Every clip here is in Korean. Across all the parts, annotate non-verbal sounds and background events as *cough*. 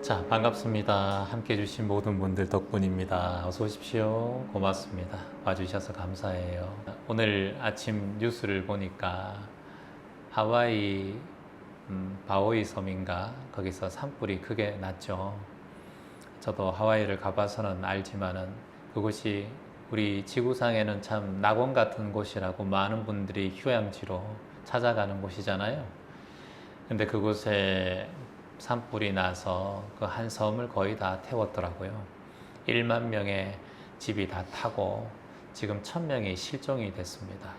자, 반갑습니다. 함께 해주신 모든 분들 덕분입니다. 어서 오십시오. 고맙습니다. 와주셔서 감사해요. 오늘 아침 뉴스를 보니까 하와이 음, 바오이 섬인가 거기서 산불이 크게 났죠. 저도 하와이를 가봐서는 알지만은 그곳이 우리 지구상에는 참 낙원 같은 곳이라고 많은 분들이 휴양지로 찾아가는 곳이잖아요. 근데 그곳에 산불이 나서 그 한 섬을 거의 다 태웠더라고요. 1만 명의 집이 다 타고 지금 1000명이 실종이 됐습니다.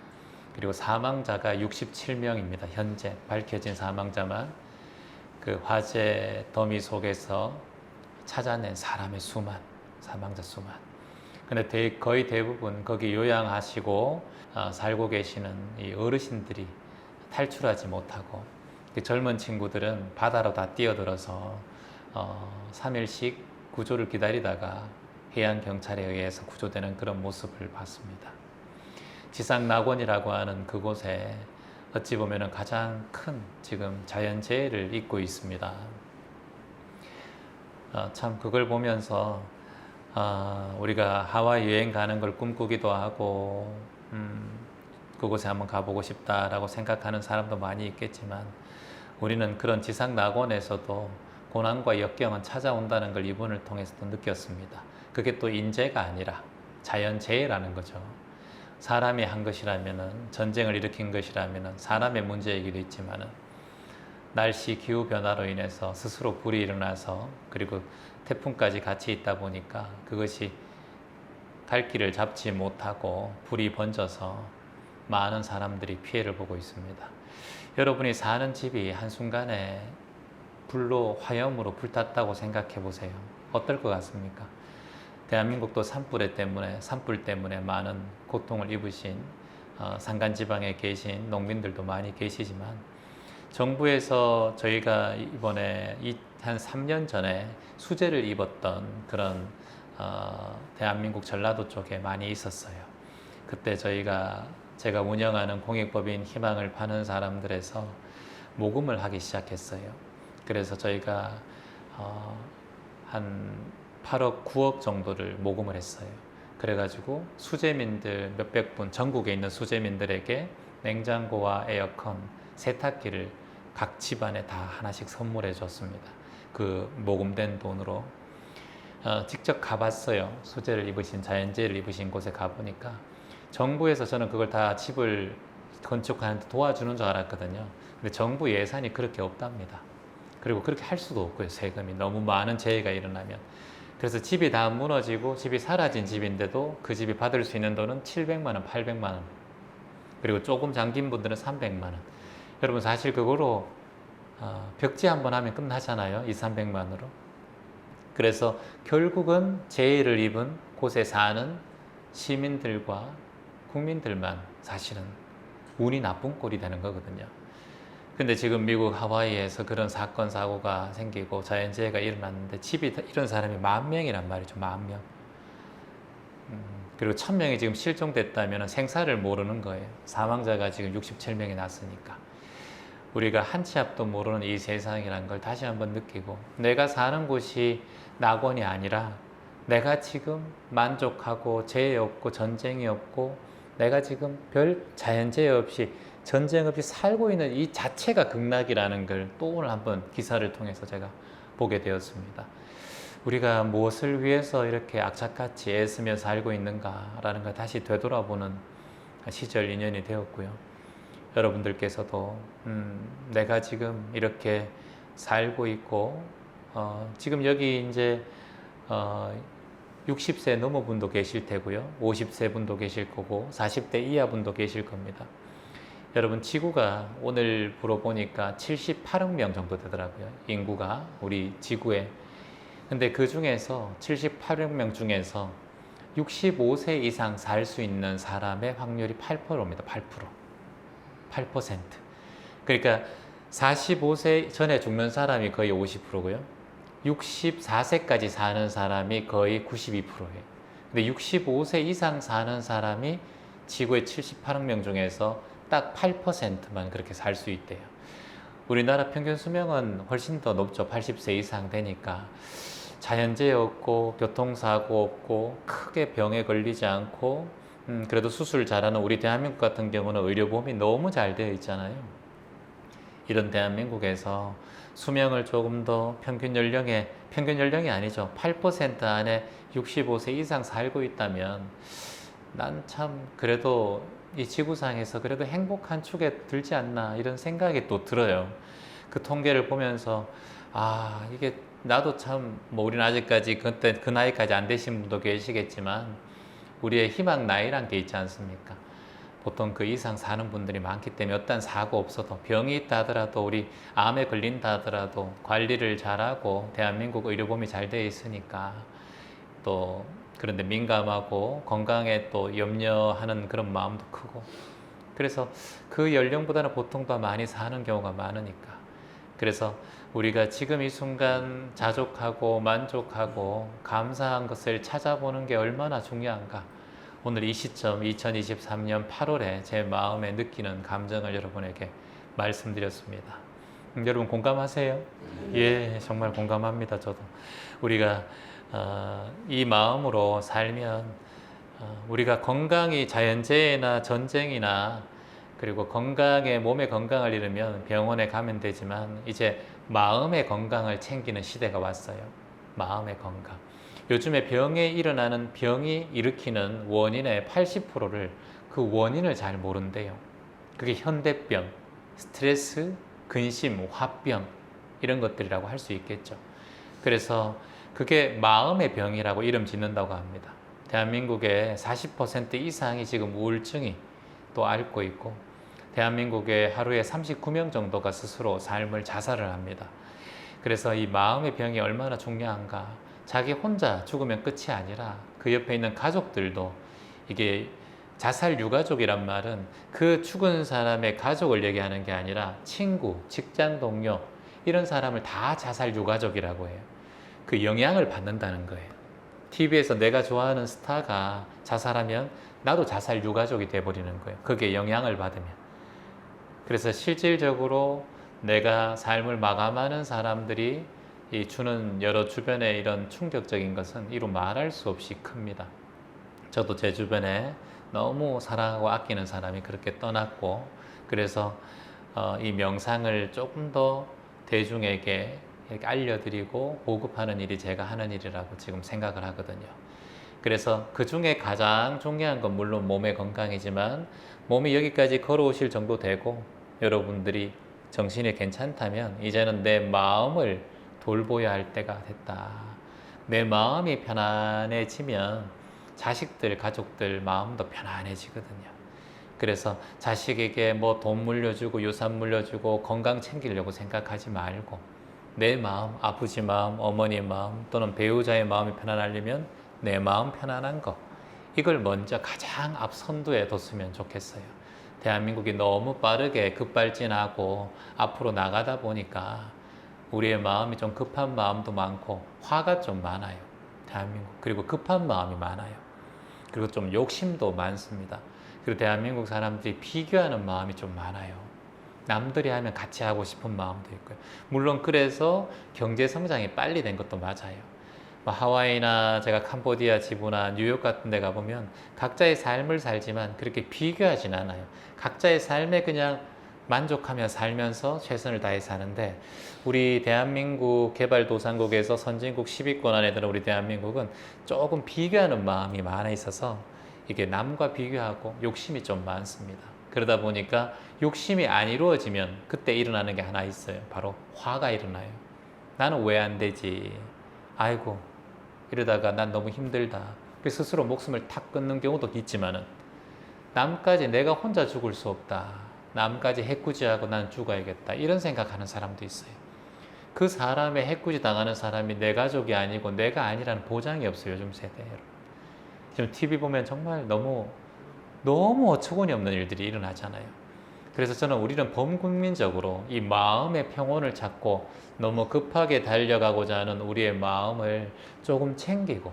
그리고 사망자가 67명입니다. 현재 밝혀진 사망자만 그 화재 더미 속에서 찾아낸 사람의 수만, 사망자 수만. 근데 대- 거의 대부분 거기 요양하시고 어, 살고 계시는 이 어르신들이 탈출하지 못하고 그 젊은 친구들은 바다로 다 뛰어들어서 어, 3일씩 구조를 기다리다가 해양 경찰에 의해서 구조되는 그런 모습을 봤습니다. 지상 낙원이라고 하는 그곳에 어찌 보면 가장 큰 지금 자연재해를 잇고 있습니다. 어, 참 그걸 보면서 아, 우리가 하와이 여행 가는 걸 꿈꾸기도 하고 음, 그곳에 한번 가보고 싶다라고 생각하는 사람도 많이 있겠지만 우리는 그런 지상 낙원에서도 고난과 역경은 찾아온다는 걸 이분을 통해서 도 느꼈습니다. 그게 또 인재가 아니라 자연재해라는 거죠. 사람이 한 것이라면은 전쟁을 일으킨 것이라면은 사람의 문제이기도 있지만은 날씨 기후 변화로 인해서 스스로 불이 일어나서 그리고 태풍까지 같이 있다 보니까 그것이 갈 길을 잡지 못하고 불이 번져서 많은 사람들이 피해를 보고 있습니다. 여러분이 사는 집이 한순간에 불로 화염으로 불탔다고 생각해 보세요. 어떨 것 같습니까? 대한민국도 산불에 때문에 산불 때문에 많은 고통을 입으신 어, 산간 지방에 계신 농민들도 많이 계시지만 정부에서 저희가 이번에 이, 한 3년 전에 수재를 입었던 그런 어, 대한민국 전라도 쪽에 많이 있었어요. 그때 저희가 제가 운영하는 공익법인 희망을 파는 사람들에서 모금을 하기 시작했어요. 그래서 저희가 어, 한 8억, 9억 정도를 모금을 했어요. 그래가지고 수재민들 몇백 분, 전국에 있는 수재민들에게 냉장고와 에어컨, 세탁기를 각 집안에 다 하나씩 선물해 줬습니다. 그 모금된 돈으로. 어, 직접 가봤어요. 수재를 입으신, 자연재해를 입으신 곳에 가보니까 정부에서 저는 그걸 다 집을 건축하는데 도와주는 줄 알았거든요. 근데 정부 예산이 그렇게 없답니다. 그리고 그렇게 할 수도 없고요. 세금이 너무 많은 재해가 일어나면. 그래서 집이 다 무너지고 집이 사라진 집인데도 그 집이 받을 수 있는 돈은 700만 원, 800만 원. 그리고 조금 잠긴 분들은 300만 원. 여러분 사실 그거로 어, 벽지 한번 하면 끝나잖아요. 2, 300만 원으로. 그래서 결국은 재해를 입은 곳에 사는 시민들과 국민들만 사실은 운이 나쁜 꼴이 되는 거거든요. 근데 지금 미국 하와이에서 그런 사건 사고가 생기고 자연재해가 일어났는데 집이 다- 이런 사람이 만 명이란 말이죠. 만 명. 음, 그리고 천 명이 지금 실종됐다면 생사를 모르는 거예요. 사망자가 지금 67명이 났으니까. 우리가 한 치 앞도 모르는 이 세상이란 걸 다시 한번 느끼고 내가 사는 곳이 낙원이 아니라 내가 지금 만족하고 재해 없고 전쟁이 없고 내가 지금 별 자연재해 없이 전쟁 없이 살고 있는 이 자체가 극락이라는 걸 또 오늘 한번 기사를 통해서 제가 보게 되었습니다. 우리가 무엇을 위해서 이렇게 악착같이 애쓰며 살고 있는가라는 걸 다시 되돌아보는 시절 인연이 되었고요. 여러분들께서도 음, 내가 지금 이렇게 살고 있고 어, 지금 여기 이제 어, 60세 넘어 분도 계실 테고요. 50세 분도 계실 거고 40대 이하 분도 계실 겁니다. 여러분 지구가 오늘 물어보니까 78억 명 정도 되더라고요. 인구가 우리 지구에. 근데 그 중에서 78억 명 중에서 65세 이상 살 수 있는 사람의 확률이 8%입니다. 8%. 8%. 그러니까 45세 전에 죽는 사람이 거의 50%고요. 64세까지 사는 사람이 거의 92%예요. 근데 65세 이상 사는 사람이 지구의 78억 명 중에서 딱 8%만 그렇게 살 수 있대요. 우리나라 평균 수명은 훨씬 더 높죠. 80세 이상 되니까. 자연재해 없고 교통사고 없고 크게 병에 걸리지 않고 음, 그래도 수술 잘하는 우리 대한민국 같은 경우는 의료보험이 너무 잘 되어 있잖아요. 이런 대한민국에서 수명을 조금 더 평균 연령에 평균 연령이 아니죠. 8% 안에 65세 이상 살고 있다면 난 참 그래도 이 지구상에서 그래도 행복한 축에 들지 않나 이런 생각이 또 들어요. 그 통계를 보면서 아 이게 나도 참 뭐 우리는 아직까지 그때 그 나이까지 안 되신 분도 계시겠지만 우리의 희망 나이란 게 있지 않습니까? 보통 그 이상 사는 분들이 많기 때문에 어떤 사고 없어도 병이 있다 하더라도 우리 암에 걸린다 하더라도 관리를 잘하고 대한민국 의료보험이 잘 되어 있으니까 또 그런데 민감하고 건강에 또 염려하는 그런 마음도 크고. 그래서 그 연령보다는 보통 더 많이 사는 경우가 많으니까. 그래서 우리가 지금 이 순간 자족하고 만족하고 감사한 것을 찾아보는 게 얼마나 중요한가 오늘 이 시점 2023년 8월에 제 마음에 느끼는 감정을 여러분에게 말씀드렸습니다. 음, 여러분 공감하세요? 예, 정말 공감합니다. 저도 우리가 어, 이 마음으로 살면 어, 우리가 건강이 자연재해나 전쟁이나 그리고 건강에 몸의 건강을 잃으면 병원에 가면 되지만 이제 마음의 건강을 챙기는 시대가 왔어요. 마음의 건강. 요즘에 병에 일어나는 병이 일으키는 원인의 80%를 그 원인을 잘 모른대요. 그게 현대병, 스트레스, 근심, 화병 이런 것들이라고 할 수 있겠죠. 그래서 그게 마음의 병이라고 이름 짓는다고 합니다. 대한민국의 40% 이상이 지금 우울증이 또 앓고 있고 대한민국의 하루에 39명 정도가 스스로 삶을 자살을 합니다. 그래서 이 마음의 병이 얼마나 중요한가. 자기 혼자 죽으면 끝이 아니라 그 옆에 있는 가족들도 이게 자살 유가족이란 말은 그 죽은 사람의 가족을 얘기하는 게 아니라 친구, 직장 동료 이런 사람을 다 자살 유가족이라고 해요. 그 영향을 받는다는 거예요. TV에서 내가 좋아하는 스타가 자살하면 나도 자살 유가족이 돼버리는 거예요. 그게 영향을 받으면. 그래서 실질적으로 내가 삶을 마감하는 사람들이 이 주는 여러 주변의 이런 충격적인 것은 이루 말할 수 없이 큽니다. 저도 제 주변에 너무 사랑하고 아끼는 사람이 그렇게 떠났고 그래서 어, 이 명상을 조금 더 대중에게 이렇게 알려드리고 보급하는 일이 제가 하는 일이라고 지금 생각을 하거든요. 그래서 그 중에 가장 중요한 건 물론 몸의 건강이지만 몸이 여기까지 걸어오실 정도 되고 여러분들이 정신이 괜찮다면 이제는 내 마음을 돌보야 할 때가 됐다. 내 마음이 편안해지면 자식들, 가족들 마음도 편안해지거든요. 그래서 자식에게 뭐 돈 물려주고 유산 물려주고 건강 챙기려고 생각하지 말고 내 마음, 아버지 마음, 어머니 마음 또는 배우자의 마음이 편안하려면 내 마음 편안한 거 이걸 먼저 가장 앞선두에 뒀으면 좋겠어요. 대한민국이 너무 빠르게 급발진하고 앞으로 나가다 보니까 우리의 마음이 좀 급한 마음도 많고 화가 좀 많아요. 대한민국 그리고 급한 마음이 많아요. 그리고 좀 욕심도 많습니다. 그리고 대한민국 사람들이 비교하는 마음이 좀 많아요. 남들이 하면 같이 하고 싶은 마음도 있고요. 물론 그래서 경제 성장이 빨리 된 것도 맞아요. 뭐 하와이나 제가 캄보디아 지부나 뉴욕 같은 데 가보면 각자의 삶을 살지만 그렇게 비교하진 않아요. 각자의 삶에 그냥 만족하며 살면서 최선을 다해 사는데 우리 대한민국 개발도상국에서 선진국 10위권 안에 드는 우리 대한민국은 조금 비교하는 마음이 많아 있어서 이게 남과 비교하고 욕심이 좀 많습니다. 그러다 보니까 욕심이 안 이루어지면 그때 일어나는 게 하나 있어요. 바로 화가 일어나요. 나는 왜 안 되지? 아이고 이러다가 난 너무 힘들다. 그 스스로 목숨을 탁 끊는 경우도 있지만은 남까지 내가 혼자 죽을 수 없다. 남까지 해꾸지하고 난 죽어야겠다. 이런 생각하는 사람도 있어요. 그 사람의 해꾸지 당하는 사람이 내 가족이 아니고 내가 아니라는 보장이 없어요. 요즘 세대에. 지금 TV 보면 정말 너무 너무 어처구니 없는 일들이 일어나잖아요. 그래서 저는 우리는 범국민적으로 이 마음의 평온을 찾고 너무 급하게 달려가고자 하는 우리의 마음을 조금 챙기고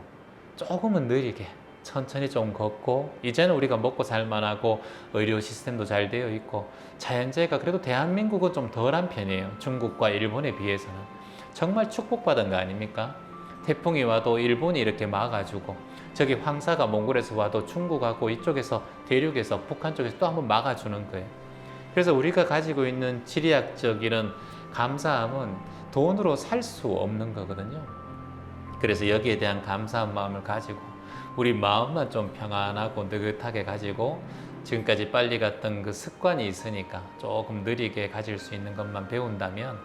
조금은 느리게 천천히 좀 걷고 이제는 우리가 먹고 살만하고 의료 시스템도 잘 되어 있고 자연재해가 그래도 대한민국은 좀 덜한 편이에요. 중국과 일본에 비해서는 정말 축복받은 거 아닙니까? 태풍이 와도 일본이 이렇게 막아주고 저기 황사가 몽골에서 와도 중국하고 이쪽에서 대륙에서 북한 쪽에서 또 한번 막아주는 거예요. 그래서 우리가 가지고 있는 지리학적 이런 감사함은 돈으로 살 수 없는 거거든요. 그래서 여기에 대한 감사한 마음을 가지고 우리 마음만 좀 평안하고 느긋하게 가지고 지금까지 빨리 갔던 그 습관이 있으니까 조금 느리게 가질 수 있는 것만 배운다면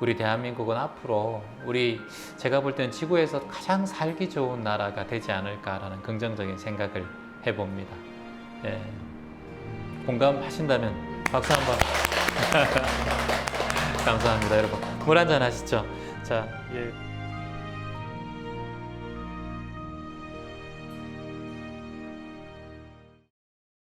우리 대한민국은 앞으로 우리 제가 볼 때는 지구에서 가장 살기 좋은 나라가 되지 않을까라는 긍정적인 생각을 해봅니다. 예. 공감하신다면 박수 한번. *laughs* 감사합니다, 여러분. 물 한잔 하시죠. 자, 예.